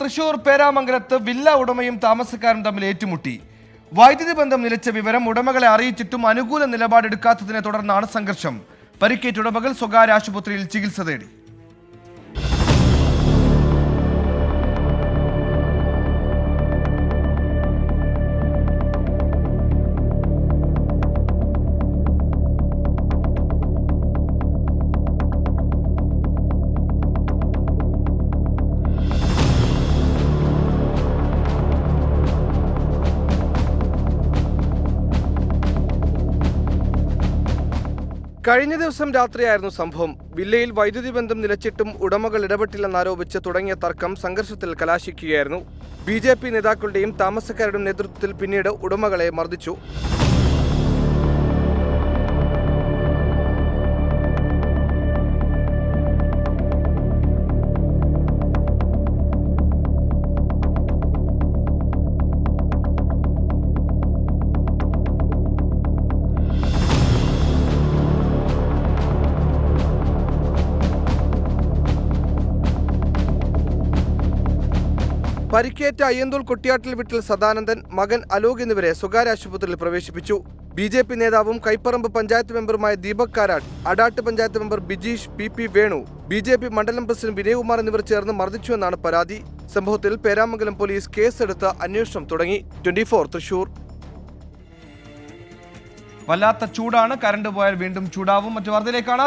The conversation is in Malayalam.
തൃശൂർ പേരാമംഗലത്ത് വില്ല ഉടമയും താമസക്കാരും തമ്മിൽ ഏറ്റുമുട്ടി. വൈദ്യുതി ബന്ധം നിലച്ച വിവരം ഉടമകളെ അറിയിച്ചിട്ടും അനുകൂല നിലപാടെടുക്കാത്തതിനെ തുടർന്നാണ് സംഘർഷം. പരിക്കേറ്റ ഉടമകൾ സ്വകാര്യ ആശുപത്രിയിൽ ചികിത്സ തേടി. കഴിഞ്ഞ ദിവസം രാത്രിയായിരുന്നു സംഭവം. വില്ലയിൽ വൈദ്യുതി ബന്ധം നിലച്ചിട്ടും ഉടമകൾ ഇടപെട്ടില്ലെന്നാരോപിച്ച് തുടങ്ങിയ തർക്കം സംഘർഷത്തിൽ കലാശിക്കുകയായിരുന്നു. ബി ജെ പി നേതാക്കളുടെയും താമസക്കാരുടെയും നേതൃത്വത്തിൽ പിന്നീട് ഉടമകളെ മർദ്ദിച്ചു. പരിക്കേറ്റ അയ്യന്തൂൾ കൊട്ടിയാട്ടിൽ വിട്ടിൽ സദാനന്ദൻ മകൻ അലോക് എന്നിവരെ സ്വകാര്യ ആശുപത്രിയിൽ പ്രവേശിപ്പിച്ചു. ബി ജെ പി നേതാവും Kaiparambu panchayat മെമ്പറുമായ Deepak Karat Adat panchayat member Bijeesh P P Venu B J P മണ്ഡലം പ്രസിഡന്റ് വിനയകുമാർ എന്നിവർ ചേർന്ന് മർദ്ദിച്ചുവെന്നാണ് പരാതി. സംഭവത്തിൽ പേരാമംഗലം പോലീസ് കേസെടുത്ത് അന്വേഷണം തുടങ്ങി. Twenty four Thrissur. വല്ലാത്ത ചൂടാണ്. കറണ്ട് പോയാൽ വീണ്ടും ചൂടാവും. മറ്റു വാർത്തയിലേക്കാണ്.